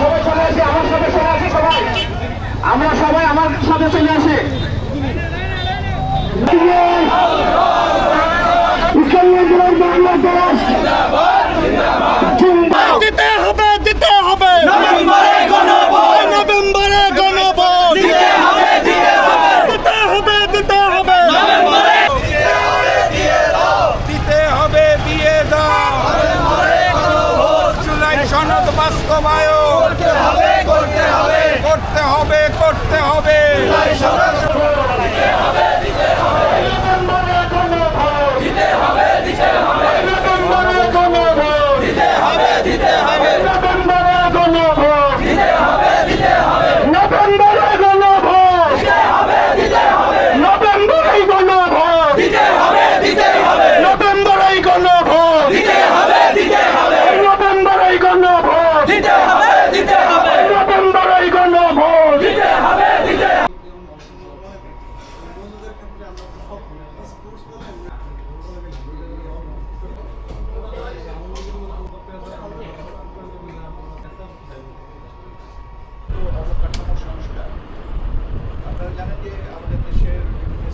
সবাই চলে আসে আমার সাথে চলে সবাই। আমরা সবাই আমার সাথে চলে আসে। দিতে জুলাই সনদ বাস্তবায়ন করতে হবে করতে হবে করতে হবে করতে হবে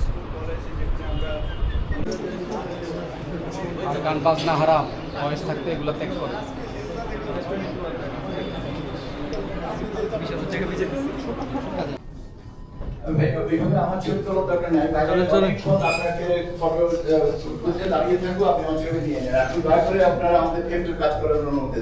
স্কুল কলেজে যেখানে গান বাজনা হারাম বয়স থাকতে এগুলো ত্যাগ দাঁড়িয়ে থাকব আপনি আপনি দয়া করে আমাদের কাজ করার অনুমতি